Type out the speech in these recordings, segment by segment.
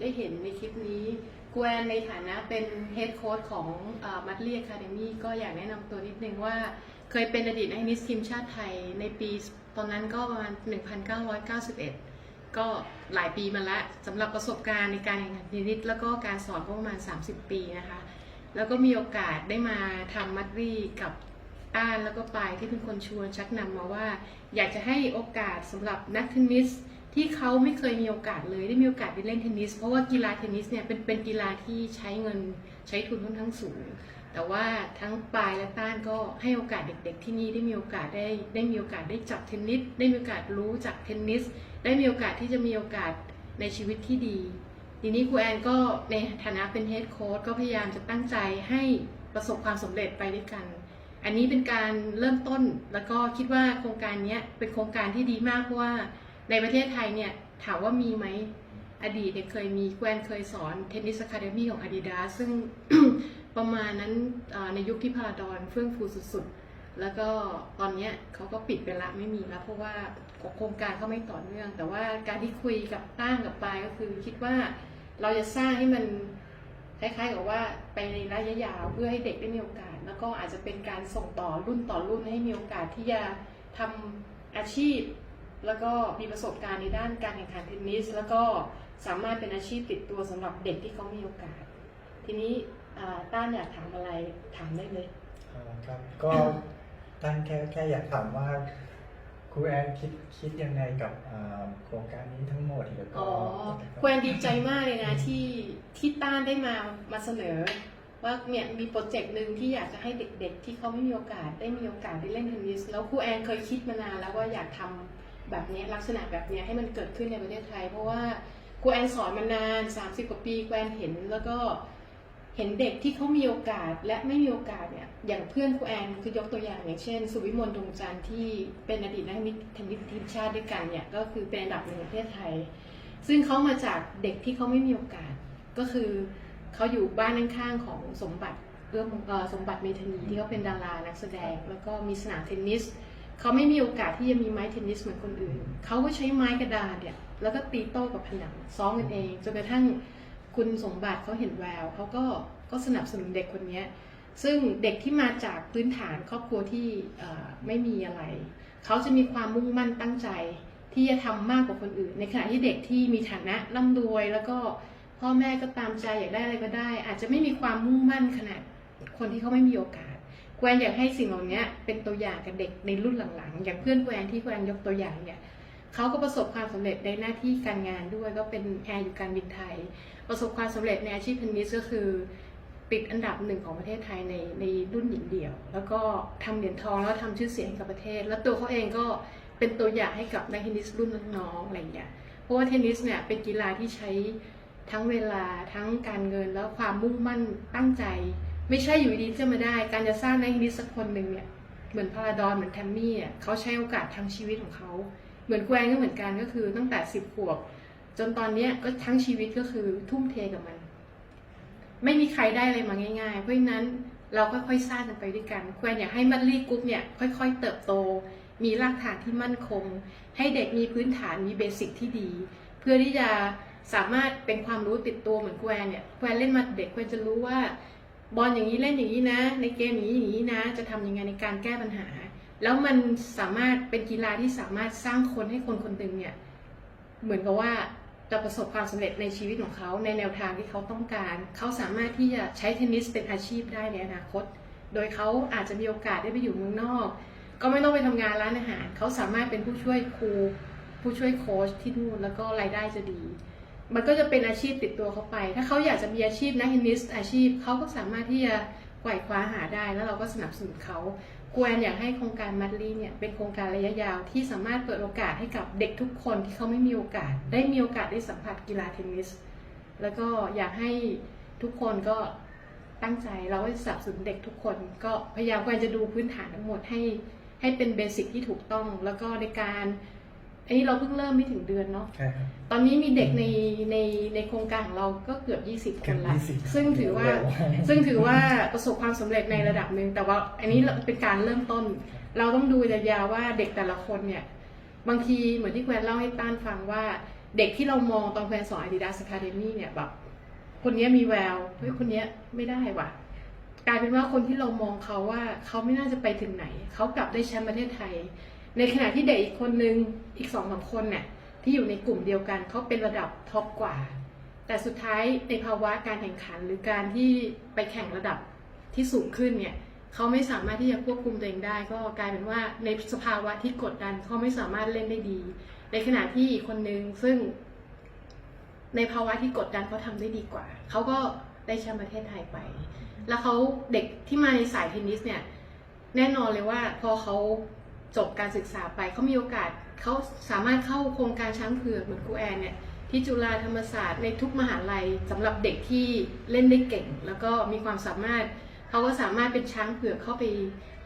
ได้เห็นในคลิปนี้กวนในฐานะเป็นเฮดโค้ชของมัดเลียคาเดมี่ก็อยากแนะนำตัวนิดนึงว่า เคยเป็นอดีตนักเทนนิสทีมชาติไทยในปีตอนนั้นก็ประมาณ 1991 ก็หลายปีมาแล้วสำหรับประสบการณ์ในการแข่งขันเทนนิสแล้วก็การสอนก็ประมาณ 30 ปีนะคะ แล้วก็มีโอกาสได้มาทำมัดรี่กับอ้านแล้วก็ปายที่เป็นคนชวนชักนำมาว่า อยากจะให้โอกาสสำหรับนักเทนนิส ที่เขาไม่เคยมีโอกาสเลยได้มีโอกาสไปเล่นเทนนิส เพราะว่ากีฬาเทนนิสเนี่ยเป็นเป็นกีฬาที่ใช้เงินใช้ทุนค่อนข้างสูง แต่ว่าทั้งปายและต้านก็ให้โอกาสเด็กๆ ที่นี่ได้มีโอกาสได้ได้มีโอกาสได้จับเทนนิสได้มีโอกาสรู้จักเทนนิส ได้มีโอกาสที่จะมีโอกาสในชีวิตที่ดี ทีนี้ครูแอนก็ในฐานะเป็นเฮดโค้ชก็พยายามจะตั้งใจให้ประสบความสำเร็จไปด้วยกัน อันนี้เป็นการเริ่มต้นแล้วก็คิดว่าโครงการนี้เป็นโครงการที่ดีมากเพราะว่า ในประเทศไทยเนี่ยถามว่ามีไหมอดีตเนี่ยเคยมีแกวนเคยสอนเทนนิสอะคาเดมี่ของ Adidas ซึ่งประมาณนั้นในยุคที่พาราดอนเฟื่องฟูสุดๆ แล้วก็ตอนเนี้ยเขาก็ปิดไปละไม่มีแล้ว เพราะว่าโครงการเขาไม่ต่อเนื่อง แต่ว่าการที่คุยกับตั้งกับปลายก็คือคิดว่าเราจะสร้างให้มันคล้ายๆกับว่าไปในระยะยาวเพื่อให้เด็กได้มีโอกาส แล้วก็อาจจะเป็นการส่งต่อรุ่นต่อรุ่นให้มีโอกาสที่จะทำอาชีพ แล้วก็มีประสบการณ์ในด้านการแข่งขันเทนนิส แล้วก็สามารถเป็นอาชีพติดตัวสำหรับเด็กที่เขามีโอกาส ทีนี้อ่าต้านอยากถามอะไรถามได้เลยอ่าครับก็ตั้งแค่แค่อยากถามว่าครูแอนคิดคิดยังไงกับอ่าโครงการนี้ทั้งหมดแล้วก็อ๋อควนดีใจมากเลยนะที่ที่ต้านได้มามาเสนอ ว่าเนี่ยมีโปรเจกต์หนึ่งที่อยากจะให้เด็กๆ ที่เขาไม่มีโอกาสได้มีโอกาสได้เล่นเทนนิสแล้วครูแอนเคยคิดมานานแล้วว่าอยากทำ แบบนี้ลักษณะแบบนี้ให้มันเกิดขึ้นในประเทศไทย เพราะว่าครูแอนสอนมานาน 30 กว่าปีครูแอนเห็นแล้วก็เห็นเด็กที่เขามีโอกาสและไม่มีโอกาสเนี่ยอย่างเพื่อนครูแอนคือยกตัวอย่างอย่างเช่น สุวิมลดวงจันทร์ที่เป็นอดีตนักเทนนิสทีมชาติด้วยกันเนี่ยก็คือเป็นอันดับหนึ่งประเทศไทย ซึ่งเขามาจากเด็กที่เขาไม่มีโอกาส ก็คือเขาอยู่บ้านข้างๆของสมบัติเอื้อมสมบัติเมธานีที่เขาเป็นดารานักแสดง แล้วก็มีสนามเทนนิส เขาไม่มีโอกาสที่จะมีไม้เทนนิสเหมือนคนอื่น เขาก็ใช้ไม้กระดาษเนี่ย แล้วก็ตีโต้กับผนังซ้อมกันเองจนกระทั่งคุณสมบัติเขาเห็นแววเขาก็ก็สนับสนุนเด็กคนนี้ซึ่งเด็กที่มาจากพื้นฐานครอบครัวที่ไม่มีอะไร เขาจะมีความมุ่งมั่นตั้งใจที่จะทำมากกว่าคนอื่น ในขณะที่เด็กที่มีฐานะร่ำรวย แล้วก็พ่อแม่ก็ตามใจอยากได้อะไรก็ได้ อาจจะไม่มีความมุ่งมั่นขนาดคนที่เขาไม่มีโอกาส แกวนอยากให้สิ่งเหล่านี้เป็นตัวอย่างกับเด็กในรุ่นหลังๆ อย่างเพื่อนแกวนที่แกวนยกตัวอย่างเนี่ยเขาก็ประสบความสำเร็จในหน้าที่การงานด้วยก็เป็นแอร์อยู่การบินไทย ประสบความสำเร็จในอาชีพเทนนิสก็คือ ติดอันดับหนึ่งของประเทศไทยในในรุ่นหญิงเดี่ยว แล้วก็ทำเหรียญทองแล้วทำชื่อเสียงกับประเทศ แล้วตัวเขาเองก็เป็นตัวอย่างให้กับนักเทนนิสรุ่นน้องๆอะไรอย่างเงี้ยเพราะว่าเทนนิสเนี่ยเป็นกีฬาที่ใช้ทั้งเวลาทั้งการเงินแล้วความมุ่งมั่นตั้งใจ ไม่ใช่อยู่ดีๆจะมาได้ การจะสร้างนักเทนนิสสักคนหนึ่งเนี่ยเหมือนพาราดอนเหมือนแทมมี่เนี่ยเขาใช้โอกาสทั้งชีวิตของเขา เหมือนแกวนก็เหมือนกันก็คือตั้งแต่สิบขวบ จนตอนเนี้ยก็ทั้งชีวิตก็คือทุ่มเทกับมัน ไม่มีใครได้อะไรมาง่าย ๆ เพราะฉะนั้นเราค่อยๆสร้างกันไปด้วยกันแควนอยากให้มัดลี่กรุ๊ปเนี่ยค่อย ๆ เติบโต มีรากฐานที่มั่นคง ให้เด็กมีพื้นฐานมีเบสิกที่ดี เพื่อที่จะสามารถเป็นความรู้ติดตัวเหมือนแควนเนี่ยแควนเล่นมาเด็กแควนจะรู้ว่า บอลอย่างนี้เล่นอย่างนี้นะ ในเกมอย่างนี้อย่างนี้นะ จะทำยังไงในการแก้ปัญหา แล้วมันสามารถเป็นกีฬาที่สามารถสร้างคนให้คนคนหนึ่งเนี่ยเหมือนกับว่าจะประสบความสำเร็จในชีวิตของเขาในแนวทางที่เขาต้องการ เขาสามารถที่จะใช้เทนนิสเป็นอาชีพได้ในอนาคต โดยเขาอาจจะมีโอกาสได้ไปอยู่เมืองนอก ก็ไม่ต้องไปทำงานร้านอาหาร เขาสามารถเป็นผู้ช่วยครู ผู้ช่วยโค้ชที่นู่นแล้วก็รายได้จะดี มันก็จะเป็นอาชีพติดตัวเขาไป ถ้าเขาอยากจะมีอาชีพนักเทนนิสอาชีพเขาก็สามารถที่จะไขว่คว้าหาได้ แล้วเราก็สนับสนุนเขากวนอยากให้โครงการมัดลี่เนี่ยเป็นโครงการระยะยาวที่สามารถเปิดโอกาสให้กับเด็กทุกคนที่เขาไม่มีโอกาส ได้มีโอกาสได้สัมผัสกีฬาเทนนิส แล้วก็อยากให้ทุกคนก็ตั้งใจเราก็สนับสนุนเด็กทุกคน ก็พยายามกวนจะดูพื้นฐานทั้งหมดให้ให้เป็นเบสิกที่ถูกต้อง แล้วก็ในการ อันนี้เราเพิ่งเริ่มไม่ถึงเดือนเนาะ ใช่ครับ ตอนนี้มีเด็กในในในโครงการของเราก็เกือบ 20 คนละ เกือบ20ซึ่งถือว่า เร็วมากซึ่งถือว่าประสบความสำเร็จในระดับหนึ่ง แต่ว่าอันนี้เป็นการเริ่มต้น เราต้องดูยาวๆว่าเด็กแต่ละคนเนี่ย บางทีเหมือนที่แควนเล่าให้ต้านฟังว่า เด็กที่เรามองตอนแฟนสอน Adidas Academy เนี่ยแบบ คนเนี้ยมีแวว เฮ้ย คนเนี้ยไม่ได้ว่ะ กลายเป็นว่าคนที่เรามองเขาว่าเขาไม่น่าจะไปถึงไหน เขากลับได้แชมป์ประเทศไทย ในขณะที่เด็กอีกคนนึงอีกสองสามคนเนี่ยที่อยู่ในกลุ่มเดียวกันเขาเป็นระดับท็อปกว่า แต่สุดท้ายในภาวะการแข่งขันหรือการที่ไปแข่งระดับที่สูงขึ้นเนี่ยเขาไม่สามารถที่จะควบคุมตัวเองได้ ก็กลายเป็นว่าในสภาวะที่กดดันเขาไม่สามารถเล่นได้ดี ในขณะที่อีกคนนึงซึ่ง ในภาวะที่กดดันเขาทำได้ดีกว่าเขาก็ได้แชมป์ประเทศไทยไป แล้วเขาเด็กที่มาในสายเทนนิสเนี่ยแน่นอนเลยว่าพอเขา จบการศึกษาไปเขามีโอกาสเขาสามารถเข้าโครงการช้างเผือกเหมือนครูแอนเนี่ยที่จุฬาธรรมศาสตร์ในทุกมหาลัยสำหรับเด็กที่เล่นได้เก่ง แล้วก็มีความสามารถเขาก็สามารถเป็นช้างเผือกเข้าไป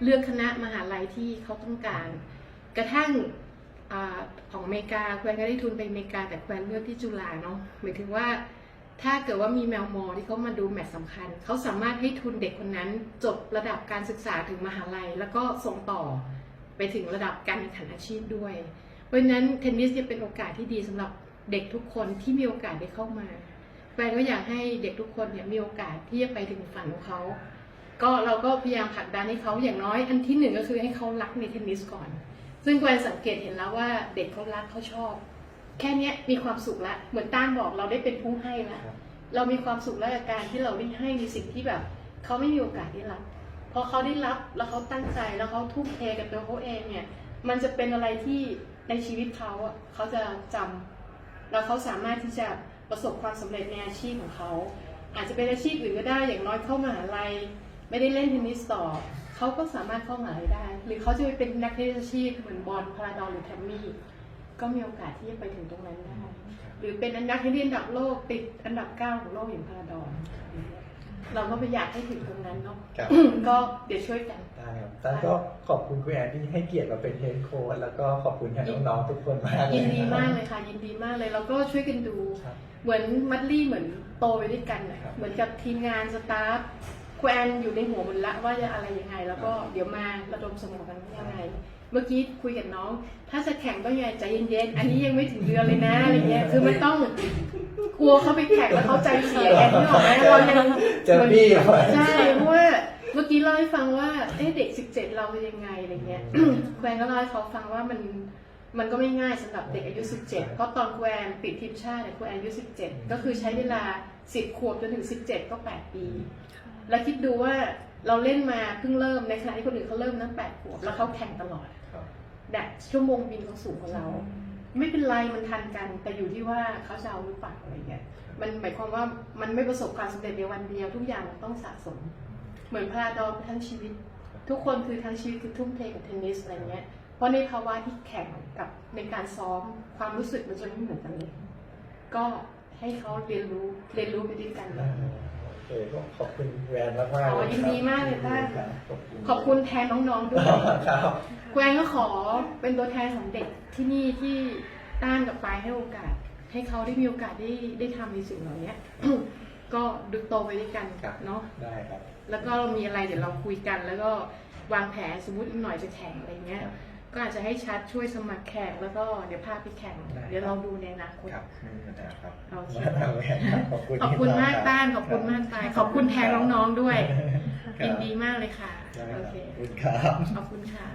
เลือกคณะมหาลัยที่เขาต้องการ กระทั่งอของอเมริกาแควนก็ได้ทุนไปอเมริกาแต่แควนเลือกที่จุฬาเนาะหมายถึงว่าถ้าเกิดว่ามีแมวมอที่เขามาดูแมตช์สำคัญ เขาสามารถให้ทุนเด็กคนนั้นจบระดับการศึกษาถึงมหาลัย แล้วก็ส่งต่อ ไปถึงระดับการแข่งขันอาชีพด้วย เพราะฉะนั้นเทนนิสเนี่ยเป็นโอกาสที่ดีสำหรับเด็กทุกคนที่มีโอกาสได้เข้ามาแฟนก็อยากให้เด็กทุกคนเนี่ยมีโอกาสที่จะไปถึงฝันของเขา ก็เราก็พยายามผลักดันให้เขาอย่างน้อยอันที่หนึ่งก็คือให้เขารักในเทนนิสก่อน ซึ่งแกวนสังเกตเห็นแล้วว่าเด็กเขารักเขาชอบ แค่เนี้ยมีความสุขละเหมือนต้านบอกเราได้เป็นผู้ให้ละครับเรามีความสุขและกับการที่เราได้ให้ในสิ่งที่แบบเขาไม่มีโอกาสได้รับ พอเขาได้รับแล้วเขาตั้งใจแล้วเขาทุ่มเทกับตัวเขาเองเนี่ย มันจะเป็นอะไรที่ในชีวิตเขาอะเขาจะจำแล้วเขาสามารถที่จะประสบความสำเร็จในอาชีพของเขา อาจจะเป็นอาชีพอื่นก็ได้อย่างน้อยเข้ามหาลัยไม่ได้เล่นเทนนิสต่อเขาก็สามารถเข้ามหาลัยได้ หรือเขาจะไปเป็นนักเทนนิสอาชีพเหมือนบอลพาราดอนหรือแทมมี่ก็มีโอกาสที่จะไปถึงตรงนั้นได้หรือเป็นนักเทนนิสอันดับโลกติดอันดับเก้าของโลกอย่างพาราดอน เราก็ไปอยากให้ถึงตรงนั้นเนาะครับ ก็เดี๋ยวช่วยกัน ได้ครับท่านก็ขอบคุณคุณแอนที่ให้เกียรติมาเป็นเฮดโค้ชแล้วก็ขอบคุณแทนน้องๆทุกคนมากเลยยินดีมากเลยค่ะ ยินดีมากเลยแล้วก็ช่วยกันดู ครับ เหมือนมัดลี่เหมือนโตไปด้วยกันน่ะครับ เหมือนกับทีมงานสตาฟแควนอยู่ในหัวหมดละว่าจะอะไรยังไง แล้วก็เดี๋ยวมาระดมสมองกันว่ายังไง เมื่อกี้คุยกับน้อง ถ้าจะแข่งต้องยังไงใจเย็นๆ อันนี้ยังไม่ถึงเดือนเลยนะอะไรเงี้ย คือมันต้องกลัวเขาไปแข่งแล้วเขาใจเสียกันที่ออกไหมเรายังเจอพี่เอาไว้ใช่เพราะว่าเมื่อกี้เล่าให้ฟังว่าเอ๊ะเด็ก17เราเป็นยังไงอะไรเงี้ยแควนก็เล่าให้เขาฟังว่ามันมันก็ไม่ง่ายสำหรับเด็กอายุ 17 เพราะตอนแควนปิดทีมชาติเนี่ยแควนอายุ 17 ก็คือใช้เวลา 10 ขวบจนถึง 17 ก็ 8 ปี แล้วคิดดูว่าเราเล่นมาเพิ่งเริ่มในขณะที่คนอื่นเขาเริ่มตั้ง8ขวบแล้วเขาแข่งตลอดครับ แบบชั่วโมงบินเขาสูงกว่าเรา ไม่เป็นไรมันทันกัน แต่อยู่ที่ว่าเขาจะเอาหรือเปล่าอะไรเงี้ยมันหมายความว่ามันไม่ประสบความสำเร็จในวันเดียวทุกอย่างมันต้องสะสม เหมือนพาราดอนทั้งชีวิต ทุกคนคือทั้งชีวิตคือทุ่มเทกับเทนนิสอะไรเงี้ยเพราะในภาวะที่แข่งกับในการซ้อมความรู้สึกมันจะไม่เหมือนกันเลยก็ให้เขาเรียนรู้เรียนรู้ไปด้วยกันอ่าโอ เคก็ขอบคุณแวนมากมากๆอ๋อเลยยินดีมากเลยต้าครับขอบคุณขอบคุณแทนน้องๆด้วยครับแกวนก็ขอเป็นตัวแทนของเด็กที่นี่ที่ต้านกับปายให้โอกาส ให้เขาได้มีโอกาสได้ได้ทำในสิ่งเหล่านี้ก็ดูโตไปด้วยกันครับเนาะได้ครับ แล้วก็มีอะไรเดี๋ยวเราคุยกัน แล้วก็วางแผนสมมติอีกหน่อยจะแข่งอะไรเงี้ยครับ ก็อาจจะให้ชัดช่วยสมัครแข่งแล้วก็เดี๋ยวพาไปแข่งได้ เดี๋ยวเราดูในอนาคต ครับไม่มีปัญหาครับโอเคมาแวนครับขอบคุณขอบคุณที่มากรับต้านขอบคุณมากตายขอบคุณแทนน้องๆด้วยครับยินดีมากเลยค่ะได้คโอรับเคขอบคุณครับ ขอบคุณค่ะ